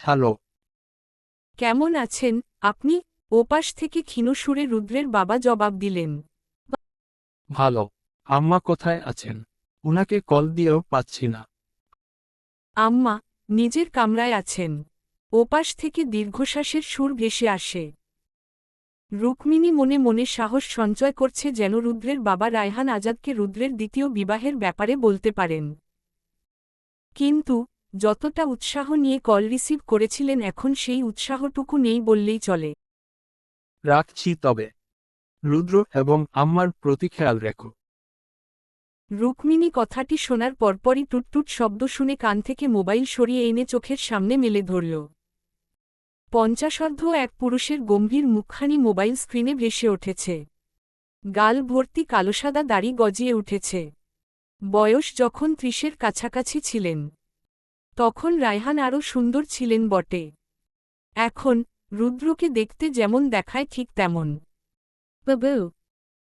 Hello. কেমন আছেন? আপনি ওপাশ থেকে ক্ষীণ সুরে রুদ্রের বাবা জবাব দিলেন। ভালো। আম্মা কোথায় আছেন? উনাকে কল দিয়েও পাচ্ছি না। আম্মা নিজের কামরায় আছেন। ওপাশ থেকে দীর্ঘশ্বাসের সুর ভেসে আসে। রুক্মিণী মনে মনে সাহস সঞ্চয় করছে যেন রুদ্রের বাবা রায়হান আজাদকে রুদ্রের দ্বিতীয় বিবাহের ব্যাপারে বলতে পারেন। কিন্তু যতটা উৎসাহ নিয়ে কল রিসিভ করেছিলেন এখন সেই উৎসাহটুকু নেই বললেই চলে। রাখছি তবে। রুদ্র এবং আম্মার প্রতি খেয়াল রেখো। রুক্মিণী কথাটি শোনার পরপরই টুটটুট শব্দ শুনে কান থেকে মোবাইল সরিয়ে এনে চোখের সামনে মেলে ধরল। পঞ্চাশর্ধ এক পুরুষের গম্ভীর মুখখানি মোবাইল স্ক্রিনে ভেসে উঠেছে। গাল ভর্তি কালোসাদা দাড়ি গজিয়ে উঠেছে। বয়স যখন ত্রিশের কাছাকাছি ছিলেন। তখন রায়হান আরও সুন্দর ছিলেন বটে। এখন রুদ্রকে দেখতে যেমন দেখায় ঠিক তেমন।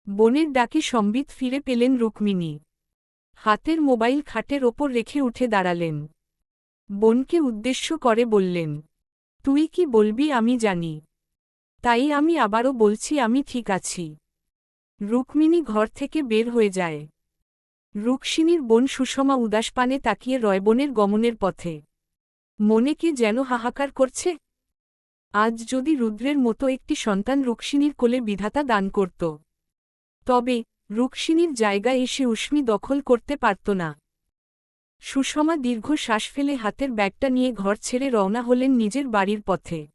বনের ডাকে সম্বিত ফিরে পেলেন রুক্মিণী। হাতের মোবাইল খাটের ওপর রেখে উঠে দাঁড়ালেন। বোনকে উদ্দেশ্য করে বললেন তুই কি বলবি আমি জানি। তাই আমি আবারও বলছি আমি ঠিক আছি। রুক্মিণী ঘর থেকে বের হয়ে যায়। রুক্মিণীর বোন সুষমা উদাসপানে তাকিয়ে রয়বনের গমনের পথে। মনে কি যেন হাহাকার করছে? আজ যদি রুদ্রের মতো একটি সন্তান রুক্মিণীর কোলে বিধাতা দান করত। তবে রুক্মিণীর জায়গায় এসে উষ্মি দখল করতে পারত না। সুষমা দীর্ঘ শ্বাস ফেলে হাতের ব্যাগটা নিয়ে ঘর ছেড়ে রওনা হলেন নিজের বাড়ির পথে।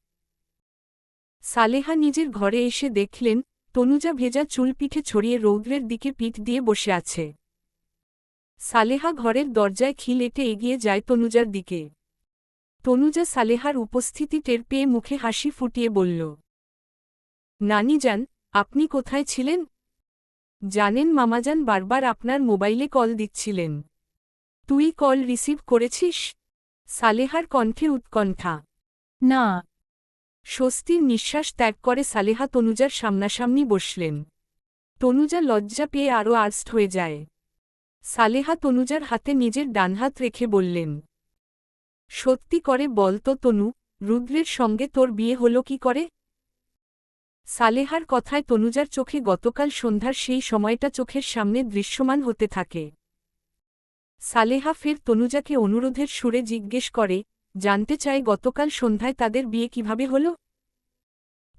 সালেহা নিজের ঘরে এসে দেখলেন, তনুজা ভেজা চুল পিঠে ছড়িয়ে রৌদ্রের দিকে পিঠ দিয়ে বসে আছে। সালেহা ঘরের দরজায় খিল এটে এগিয়ে যায় তনুজার দিকে। তনুজা সালেহার উপস্থিতি টের পেয়ে মুখে হাসি ফুটিয়ে বলল, নানি যান, আপনি কোথায় ছিলেন? জানেন মামাজান, বারবার আপনার মোবাইলে কল দিচ্ছিলেন। তুই কল রিসিভ করেছিস? সালেহার কণ্ঠে উৎকণ্ঠা, না। স্বস্তির নিঃশ্বাস ত্যাগ করে সালেহা তনুজার সামনাসামনি বসলেন। তনুজা লজ্জা পেয়ে আরও আর্স্ট হয়ে যায়। সালেহা তনুজার হাতে নিজের ডানহাত রেখে বললেন, সত্যি করে বল তো তনু, রুদ্রের সঙ্গে তোর বিয়ে হল কি করে? সালেহার কথায় তনুজার চোখে গতকাল সন্ধ্যার সেই সময়টা চোখের সামনে দৃশ্যমান হতে থাকে। সালেহা ফের তনুজাকে অনুরোধের সুরে জিজ্ঞেস করে, জানতে চায় গতকাল সন্ধ্যায় তাদের বিয়ে কীভাবে হল?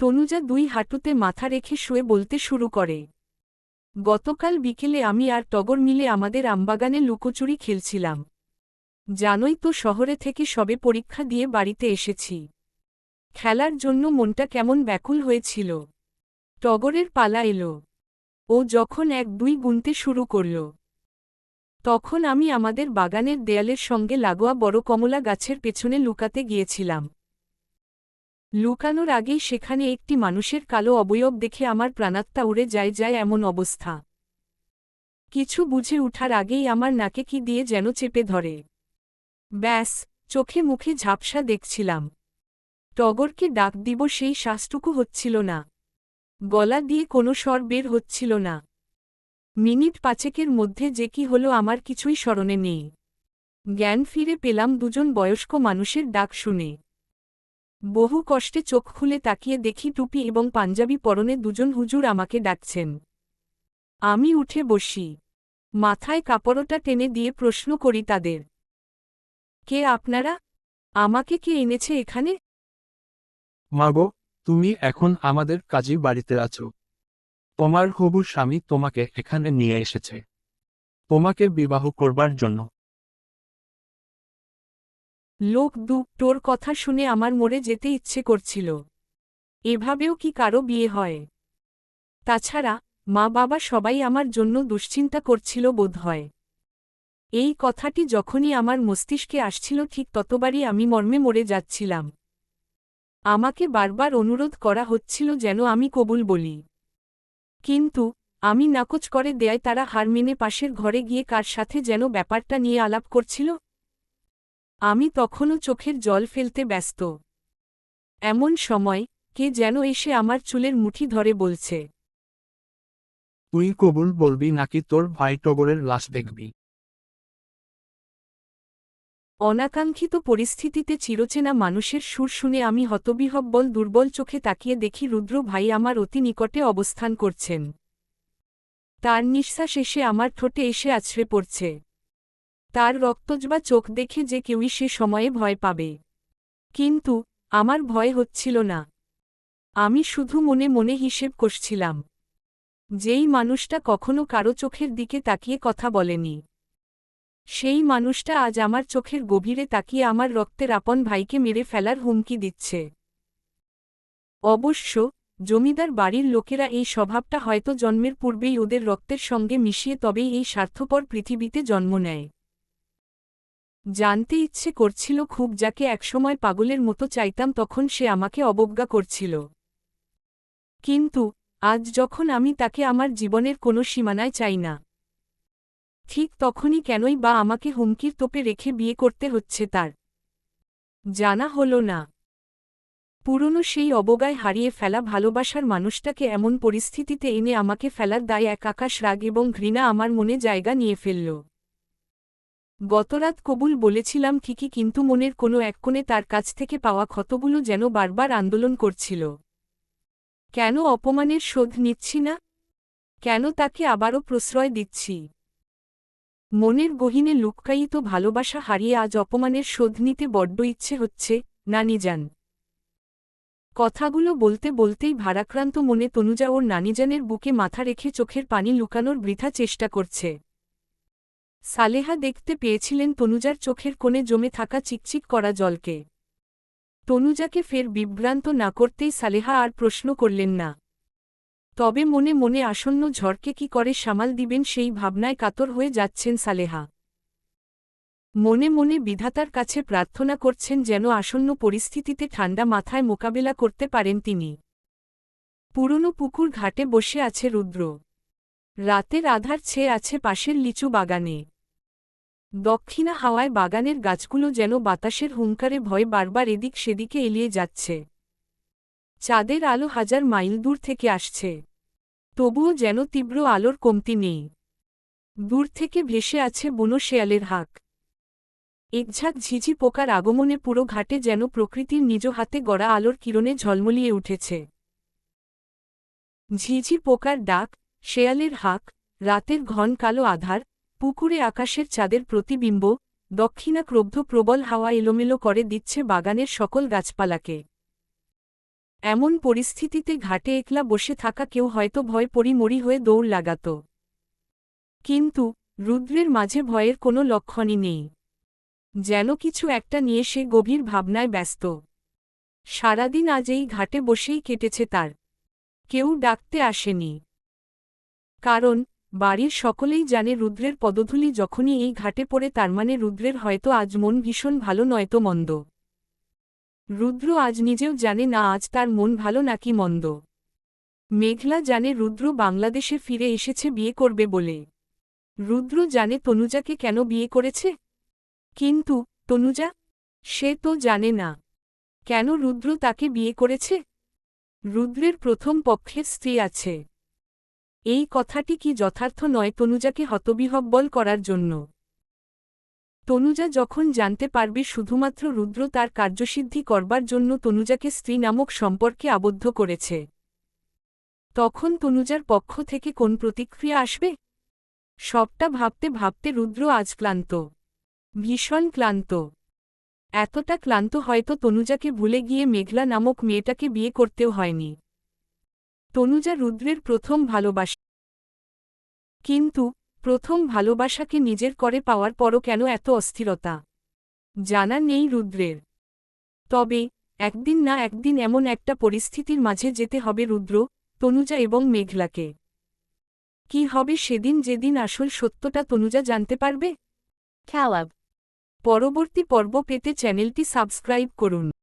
তনুজা দুই হাঁটুতে মাথা রেখে শুয়ে বলতে শুরু করে গতকাল বিকেলে আমি আর টগর মিলে আমাদের আমবাগানে লুকোচুরি খেলছিলাম। জানোই তো শহরে থেকে সবে পরীক্ষা দিয়ে বাড়িতে এসেছি। খেলার জন্য মনটা কেমন ব্যাকুল হয়েছিল। টগরের পালা এলো। ও যখন এক দুই গুনতে শুরু করল। তখন আমি আমাদের বাগানের দেয়ালের সঙ্গে লাগোয়া বড় কমলা গাছের পেছনে লুকাতে গিয়েছিলাম। লুকানোর আগেই সেখানে একটি মানুষের কালো অবয়ব দেখে আমার প্রাণাত্মা উড়ে যায় যায় এমন অবস্থা। কিছু বুঝে উঠার আগেই আমার নাকে কি দিয়ে যেন চেপে ধরে। ব্যাস, চোখে মুখে ঝাপসা দেখছিলাম। টগরকে ডাক দিব সেই শ্বাসটুকু হচ্ছিল না। গলা দিয়ে কোনো স্বর বের হচ্ছিল না। মিনিট পাঁচেকের মধ্যে যে কি হলো আমার কিছুই স্মরণে নেই। জ্ঞান ফিরে পেলাম দুজন বয়স্ক মানুষের ডাক শুনে। বহু কষ্টে চোখ খুলে তাকিয়ে দেখি টুপি এবং পাঞ্জাবি পরনে দুজন হুজুর আমাকে ডাকছেন। আমি উঠে বসি। মাথায় কাপড়টা টেনে দিয়ে প্রশ্ন করি তাদের। কে আপনারা? আমাকে কে এনেছে এখানে? মাগো, তুমি এখন আমাদের কাজী বাড়িতে আছো। তোমার হবু স্বামী তোমাকে এখানে নিয়ে এসেছে। তোমাকে বিবাহ করবার জন্য লোক দু, তোর কথা শুনে আমার মরে যেতে ইচ্ছে করছিল। এভাবেও কি কারও বিয়ে হয়? তাছাড়া, মা বাবা সবাই আমার জন্য দুশ্চিন্তা করছিল বোধ হয়। এই কথাটি যখনই আমার মস্তিষ্কে আসছিল ঠিক ততবারই আমি মর্মে মরে যাচ্ছিলাম। আমাকে বারবার অনুরোধ করা হচ্ছিল যেন আমি কবুল বলি। কিন্তু, আমি নাকচ করে দেয় তারা হার মেনে পাশের ঘরে গিয়ে কার সাথে যেন ব্যাপারটা নিয়ে আলাপ করছিল আমি তখনও চোখের জল ফেলতে ব্যস্ত। এমন সময় কে যেন এসে আমার চুলের মুঠি ধরে বলছে তুই কবুল বলবি নাকি তোর ভাই টগরের লাশ দেখবি? অনাকাঙ্ক্ষিত পরিস্থিতিতে চিরচেনা মানুষের সুর শুনে আমি হতবিহব্বল দুর্বল চোখে তাকিয়ে দেখি রুদ্র ভাই আমার অতি নিকটে অবস্থান করছেন। তার নিঃশ্বাস এসে আমার ঠোঁটে এসে আছড়ে পড়ছে। তার রক্তজবা চোখ দেখে যে কেউই সে সময়ে ভয় পাবে। কিন্তু, আমার ভয় হচ্ছিল না। আমি শুধু মনে মনে হিসেব কষছিলাম যেই মানুষটা কখনো কারও চোখের দিকে তাকিয়ে কথা বলেনি। সেই মানুষটা আজ আমার চোখের গভীরে তাকিয়ে আমার রক্তের আপন ভাইকে মেরে ফেলার হুমকি দিচ্ছে। অবশ্য, জমিদার বাড়ির লোকেরা এই স্বভাবটা হয়তো জন্মের পূর্বেই ওদের রক্তের সঙ্গে মিশিয়ে তবেই এই স্বার্থপর পৃথিবীতে জন্ম নেয়। জানতে ইচ্ছে করছিল খুব যাকে একসময় পাগলের মতো চাইতাম তখন সে আমাকে অবজ্ঞা করছিল। কিন্তু, আজ যখন আমি তাকে আমার জীবনের কোনো সীমানায় চাই না, ঠিক তখনই কেনই বা আমাকে হুমকির তোপে রেখে বিয়ে করতে হচ্ছে তার। জানা হল না। পুরনো সেই অবগায় হারিয়ে ফেলা ভালোবাসার মানুষটাকে এমন পরিস্থিতিতে এনে আমাকে ফেলার দায় এক আকাশ রাগ এবং ঘৃণা আমার মনে জায়গা নিয়ে ফেলল। গতরাত কবুল বলেছিলাম ঠিকই কিন্তু মনের কোনো এক কোণে তার কাছ থেকে পাওয়া ক্ষতগুলো যেন বারবার আন্দোলন করছিল। কেন অপমানের শোধ নিচ্ছি না? কেন তাকে আবারও প্রশ্রয় দিচ্ছি? মনের গহিনে লুক্কায়িত ভালোবাসা হারিয়ে আজ অপমানের শোধ নিতে বড্ড ইচ্ছে হচ্ছে নানি যান কথাগুলো বলতে বলতেই ভারাক্রান্ত মনে তনুজা ওর নানিজানের বুকে মাথা রেখে চোখের পানি লুকানোর বৃথা চেষ্টা করছে। সালেহা দেখতে পেয়েছিলেন তনুজার চোখের কোণে জমে থাকা চিকচিক করা জলকে। তনুজাকে ফের বিভ্রান্ত না করতেই সালেহা আর প্রশ্ন করলেন না। তবে মনে মনে আসন্ন ঝড়কে কি করে সামাল দিবেন সেই ভাবনায় কাতর হয়ে যাচ্ছেন সালেহা। মনে মনে বিধাতার কাছে প্রার্থনা করছেন যেন আসন্ন পরিস্থিতিতে ঠান্ডা মাথায় মোকাবেলা করতে পারেন তিনি। পুরনো পুকুর ঘাটে বসে আছে রুদ্র। রাতের আধার ছেয়ে আছে পাশের লিচু বাগানে। দক্ষিণা হাওয়ায় বাগানের গাছগুলো যেন বাতাসের হুঙ্কারে ভয় বারবার এদিক সেদিকে এলিয়ে যাচ্ছে। চাঁদের আলো হাজার মাইল দূর থেকে আসছে। তবুও যেন তীব্র আলোর কমতি নেই। দূর থেকে ভেসে আছে বুনো শেয়ালের হাক। একঝাঁক ঝিঝি পোকার আগমনে পুরো ঘাটে যেন প্রকৃতির নিজ হাতে গড়া আলোর কিরণে ঝলমলিয়ে উঠেছে। ঝিঝি পোকার ডাক শেয়ালের হাক, রাতের ঘন কালো আধার, পুকুরে আকাশের চাঁদের প্রতিবিম্ব, দক্ষিণা ক্রব্ধ প্রবল হাওয়া এলোমেলো করে দিচ্ছে বাগানের সকল গাছপালাকে। এমন পরিস্থিতিতে ঘাটে একলা বসে থাকা কেউ হয়তো ভয় পরিমরি হয়ে দৌড় লাগাত। কিন্তু, রুদ্রের মাঝে ভয়ের কোনো লক্ষণই নেই। যেন কিছু একটা নিয়ে সে গভীর ভাবনায় ব্যস্ত। সারাদিন আজ এই ঘাটে বসেই কেটেছে তার। কেউ ডাকতে আসেনি। কারণ, বাড়ির সকলেই জানে রুদ্রের পদধূলি যখনই এই ঘাটে পড়ে তার মানে রুদ্রের হয়তো আজ মন ভীষণ ভালো নয়তো মন্দ। রুদ্র আজ নিজেও জানে না আজ তার মন ভালো নাকি মন্দ। মেঘলা জানে রুদ্র বাংলাদেশে ফিরে এসেছে বিয়ে করবে বলে। রুদ্র জানে তনুজাকে কেন বিয়ে করেছে? কিন্তু, তনুজা, সে তো জানে না। কেন রুদ্র তাকে বিয়ে করেছে? রুদ্রের প্রথম পক্ষের স্ত্রী আছে। এই কথাটি কি যথার্থ নয় তনুজাকে হতবিহব্বল করার জন্য? তনুজা যখন জানতে পারবে শুধুমাত্র রুদ্র তার কার্যসিদ্ধি করবার জন্য তনুজাকে স্ত্রী নামক সম্পর্কে আবদ্ধ করেছে। তখন তনুজার পক্ষ থেকে কোন প্রতিক্রিয়া আসবে? সবটা ভাবতে ভাবতে রুদ্র আজ ক্লান্ত, ভীষণ ক্লান্ত। এতটা ক্লান্ত হয়তো তনুজাকে ভুলে গিয়ে মেঘলা নামক মেয়েটাকে বিয়ে করতেও হয়নি। তনুজা রুদ্রের প্রথম ভালোবাসা। কিন্তু, প্রথম ভালোবাসাকে নিজের করে পাওয়ার পরও কেন এত অস্থিরতা? জানা নেই রুদ্রের। তবে, একদিন না একদিন এমন একটা পরিস্থিতির মাঝে যেতে হবে রুদ্র, তনুজা এবং মেঘলাকে। কি হবে সেদিন যেদিন আসল সত্যটা তনুজা জানতে পারবে? Caleb. পরবর্তী পর্ব পেতে চ্যানেলটি সাবস্ক্রাইব করুন।